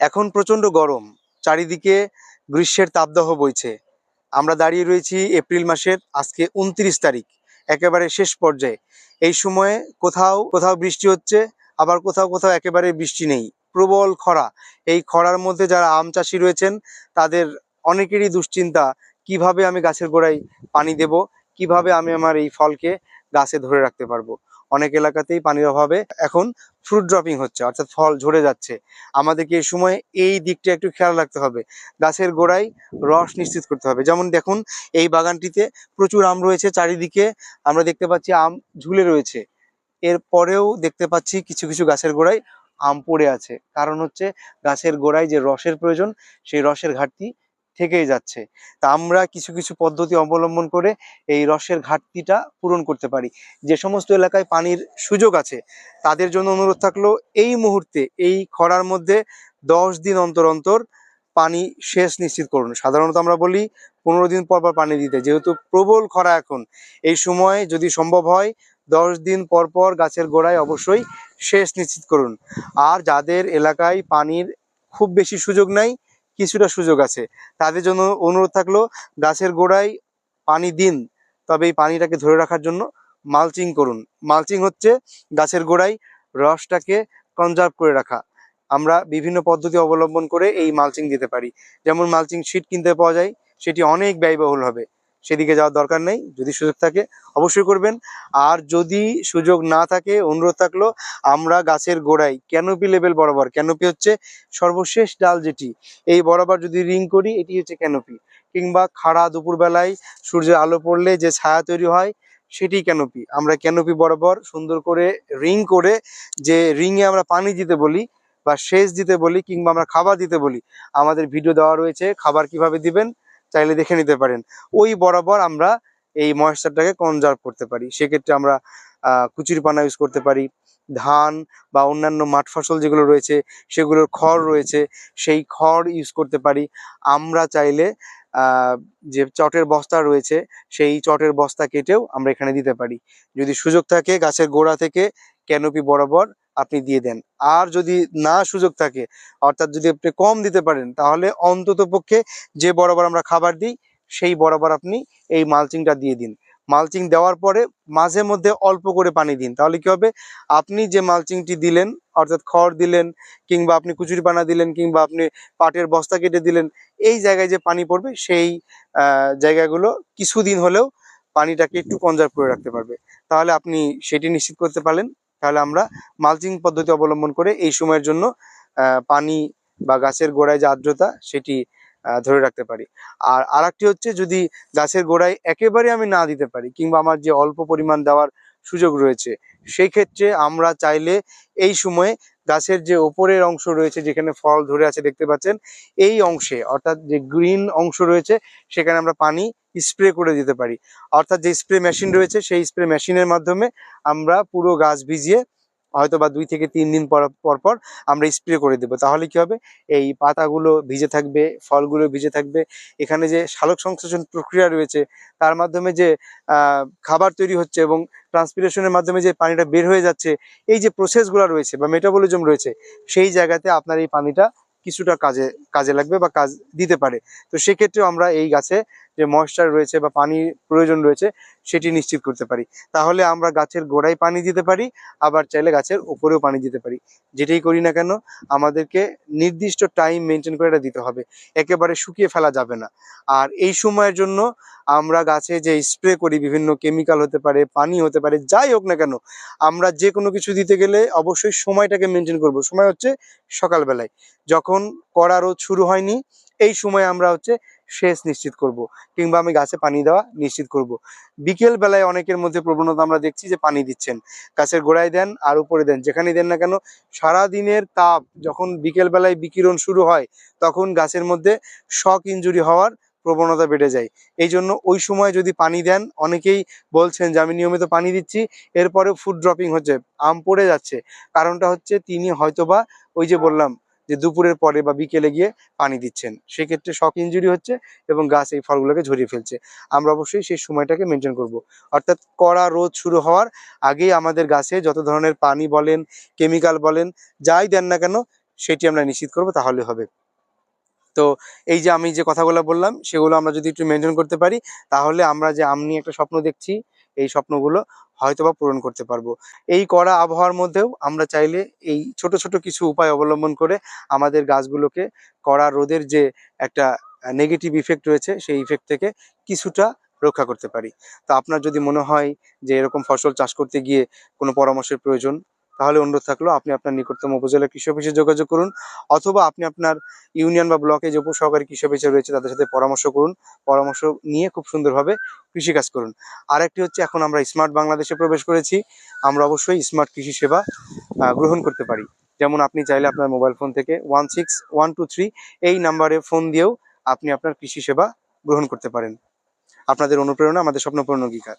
এখন প্রচণ্ড গরম। চারিদিকে গ্রীষ্মের তাপদাহ বইছে। আমরা দাঁড়িয়ে রয়েছি এপ্রিল মাসের আজকে উনত্রিশ তারিখ, একেবারে শেষ পর্যায়ে। এই সময়ে কোথাও কোথাও বৃষ্টি হচ্ছে, আবার কোথাও কোথাও একেবারে বৃষ্টি নেই। প্রবল খরা। এই খরার মধ্যে যারা আম চাষি রয়েছেন, তাদের অনেকেরই দুশ্চিন্তা, কীভাবে আমি গাছের গোড়ায় পানি দেব, কীভাবে আমি আমার এই ফলকে গাছে ধরে রাখতে পারব? অনেক এলাকাতেই পানির অভাবে এখন ফ্রুট ড্রপিং হচ্ছে, অর্থাৎ ফল ঝরে যাচ্ছে। আমাদেরকে এই সময় এই দিকটা একটু খেয়াল রাখতে হবে। গাছের গোড়ায় রস নিশ্চিত করতে হবে। যেমন দেখুন, এই বাগানটিতে প্রচুর আম রয়েছে চারিদিকে। আমরা দেখতে পাচ্ছি আম ঝুলে রয়েছে। এর পরেও দেখতে পাচ্ছি কিছু কিছু গাছের গোড়ায় আম পড়ে আছে। কারণ হচ্ছে গাছের গোড়ায় যে রসের প্রয়োজন, সেই রসের ঘাটতি থেকেই যাচ্ছে। তা আমরা কিছু কিছু পদ্ধতি অবলম্বন করে এই রসের ঘাটতিটা পূরণ করতে পারি। যে সমস্ত এলাকায় পানির সুযোগ আছে, তাদের জন্য অনুরোধ থাকল, এই মুহূর্তে এই খরার মধ্যে দশ দিন অন্তর অন্তর পানি শেষ নিশ্চিত করুন। সাধারণত আমরা বলি, পনেরো দিন পর পর পানি দিতে। যেহেতু প্রবল খরা এখন, এই সময় যদি সম্ভব হয়, দশ দিন পর পর গাছের গোড়ায় অবশ্যই শেষ নিশ্চিত করুন। আর যাদের এলাকায় পানির খুব বেশি সুযোগ নাই কিছুটা সুযোগ আছে। তাদের জন্য অনুরোধ থাকল, গাছের গোড়ায় পানি দিন, তবে এই পানিটাকে ধরে রাখার জন্য মালচিং করুন। মালচিং হচ্ছে গাছের গোড়ায় রসটাকে কনজার্ভ করে রাখা। আমরা বিভিন্ন পদ্ধতি অবলম্বন করে এই মালচিং দিতে পারি। যেমন মালচিং শিট কিনতে পাওয়া যায়, সেটি অনেক ব্যয়বহুল হবে। সেদিকে যাওয়ার দরকার নেই। যদি সুযোগ থাকে অবশ্যই করবেন। আর যদি সুযোগ না থাকে, অনুরোধ থাকল, আমরা গাছের গোড়ায় ক্যানোপি লেভেল বরাবর, ক্যানোপি হচ্ছে সর্বশেষ ডাল যেটি, এই বরাবর যদি রিং করি, এটি হচ্ছে ক্যানোপি। কিংবা খাড়া দুপুরবেলায় সূর্যের আলো পড়লে যে ছায়া তৈরি হয়, সেটি ক্যানোপি। আমরা ক্যানোপি বরাবর সুন্দর করে রিং করে যে রিংয়ে আমরা পানি দিতে বলি, বা সেচ দিতে বলি, কিংবা আমরা খাবার দিতে বলি, আমাদের ভিডিও দেওয়া রয়েছে, খাবার কীভাবে দিবেন চাইলে দেখে নিতে পারেন। ওই বরাবর আমরা এই ময়েশ্চারটাকে কনজার্ভ করতে পারি। সেক্ষেত্রে আমরা কুচির পানা ইউজ করতে পারি। ধান বা অন্যান্য মাঠ ফসল যেগুলো রয়েছে, সেগুলোর খড় রয়েছে, সেই খড় ইউজ করতে পারি। আমরা চাইলে যে চটের বস্তা রয়েছে, সেই চটের বস্তা কেটেও আমরা এখানে দিতে পারি। যদি সুযোগ থাকে, গাছের গোড়া থেকে ক্যানোপি বরাবর আপনি দিয়ে দেন। আর যদি না সুযোগ থাকে, অর্থাৎ যদি আপনি কম দিতে পারেন, তাহলে অন্তত পক্ষে যে বরাবর আমরা খাবার দিই, সেই বরাবর আপনি এই মালচিংটা দিয়ে দিন। মালচিং দেওয়ার পরে মাঝে মধ্যে অল্প করে পানি দিন। তাহলে কি হবে? আপনি যে মালচিংটি দিলেন, অর্থাৎ খড় দিলেন, কিংবা আপনি কুচুরি পানা দিলেন, কিংবা আপনি পাটের বস্তা কেটে দিলেন, এই জায়গায় যে পানি পড়বে, সেই জায়গাগুলো কিছুদিন হলেও পানিটাকে একটু কনজার্ভ করে রাখতে পারবে। তাহলে আপনি সেটি নিশ্চিত করতে পারলেন। তাহলে আমরা মালচিং পদ্ধতি অবলম্বন করে এই সময়ের জন্য পানি বা গাছের গোড়ায় যে আর্দ্রতা সেটি ধরে রাখতে পারি। আর আরেকটি হচ্ছে যদি গাছের গোড়ায় একেবারে আমি না দিতে পারি কিংবা আমার যে অল্প পরিমাণ দেওয়ার সুযোগ রয়েছে সেই ক্ষেত্রে আমরা চাইলে এই সময়ে গাছের যে ওপরের অংশ রয়েছে, যেখানে ফল ধরে আছে, দেখতে পাচ্ছেন, এই অংশে, অর্থাৎ যে গ্রিন অংশ রয়েছে, সেখানে আমরা পানি স্প্রে করে দিতে পারি। অর্থাৎ যে স্প্রে মেশিন রয়েছে, সেই স্প্রে মেশিনের মাধ্যমে আমরা পুরো গাছ ভিজিয়ে হয়তো বা দুই থেকে তিন দিন পর পর আমরা স্প্রে করে দেবো। তাহলে কি হবে? এই পাতাগুলো ভিজে থাকবে, ফলগুলো ভিজে থাকবে। এখানে যে সালোক সংশ্লেষণ প্রক্রিয়া রয়েছে, তার মাধ্যমে যে খাবার তৈরি হচ্ছে এবং ট্রান্সপিরেশনের মাধ্যমে যে পানিটা বের হয়ে যাচ্ছে, এই যে প্রসেসগুলো রয়েছে বা মেটাবলিজম রয়েছে, সেই জায়গাতে আপনার এই পানিটা কিছুটা কাজে কাজে লাগবে বা কাজ দিতে পারে। তো সেক্ষেত্রেও আমরা এই গাছে যে ময়েশ্চার রয়েছে বা পানির প্রয়োজন রয়েছে, সেটি নিশ্চিত করতে পারি। তাহলে আমরা গাছের গোড়ায় পানি দিতে পারি, আবার চাইলে গাছের উপরেও পানি দিতে পারি। যেটাই করি না কেন, আমাদেরকে নির্দিষ্ট টাইম মেনটেন করে এটা দিতে হবে। একেবারে শুকিয়ে ফেলা যাবে না। আর এই সময়ের জন্য আমরা গাছে যে স্প্রে করি, বিভিন্ন কেমিক্যাল হতে পারে, পানি হতে পারে, যাই হোক না কেন, আমরা যে কোনো কিছু দিতে গেলে অবশ্যই সময়টাকে মেনটেন করব। সময় হচ্ছে সকালবেলায়। যখন কড়া রোদ শুরু হয়নি, এই সময় আমরা হচ্ছে সেচ নিশ্চিত করব, কিংবা আমি গাছে পানি দেওয়া নিশ্চিত করব। বিকেল বেলায় অনেকের মধ্যে প্রবণতা আমরা দেখছি যে পানি দিচ্ছেন। গাছের গোড়ায় দেন আর উপরে দেন যেখানেই দেন না কেন সারা দিনের তাপ যখন বিকেল বেলায় বিকিরণ শুরু হয়, তখন গাছের মধ্যে শক ইনজুরি হওয়ার প্রবণতা বেড়ে যায়। এই জন্য ওই সময় যদি পানি দেন, অনেকেই বলছেন যে আমি নিয়মিত পানি দিচ্ছি, এরপরেও ফুড ড্রপিং হচ্ছে, আম পড়ে যাচ্ছে। কারণটা হচ্ছে তিনি হয়তোবা ওই যে বললাম যে দুপুরের পরে বা বিকেলে গিয়ে পানি দিচ্ছেন। সেক্ষেত্রে শক ইঞ্জুরি হচ্ছে এবং গাছ এই ফলগুলোকে ঝরিয়ে ফেলছে। আমরা অবশ্যই সেই সময়টাকে মেনটেন করব। অর্থাৎ কড়া রোদ শুরু হওয়ার আগেই আমাদের গাছে যত ধরনের পানি বলেন কেমিক্যাল বলেন, যাই দেন না কেন, সেটি আমরা নিশ্চিত করব, তাহলে হবে। তো এই যে আমি যে কথাগুলো বললাম, সেগুলো আমরা যদি একটু মেনটেন করতে পারি, তাহলে আমরা যে আম একটা স্বপ্ন দেখছি এই স্বপ্নগুলো হয়তোবা পূরণ করতে পারব। এই কড়া আবহাওয়ার মধ্যেও আমরা চাইলে এই ছোট ছোট কিছু উপায় অবলম্বন করে আমাদের গাছগুলোকে কড়া রোদের যে একটা নেগেটিভ ইফেক্ট রয়েছে সেই ইফেক্ট থেকে কিছুটা রক্ষা করতে পারি। তো আপনার যদি মনে হয় যে এরকম ফসল চাষ করতে গিয়ে কোনো পরামর্শের প্রয়োজন তাহলে অনুরোধ থাকল আপনি আপনার নিকটতম উপজেলা কৃষি অফিসে যোগাযোগ করুন অথবা আপনি আপনার ইউনিয়ন বা ব্লকে যে উপসহকারী কৃষি অফিসার রয়েছে তাদের সাথে পরামর্শ করুন। পরামর্শ নিয়ে খুব সুন্দরভাবে কৃষিকাজ করুন। আরেকটি হচ্ছে এখন আমরা স্মার্ট বাংলাদেশে প্রবেশ করেছি। আমরা অবশ্যই স্মার্ট কৃষি সেবা গ্রহণ করতে পারি। যেমন আপনি চাইলে আপনার মোবাইল ফোন থেকে one six one two three এই নাম্বারে ফোন দিয়েও আপনি আপনার কৃষি সেবা গ্রহণ করতে পারেন। আপনাদের অনুপ্রেরণা, আমাদের স্বপ্নপূর্ণ অঙ্গীকার।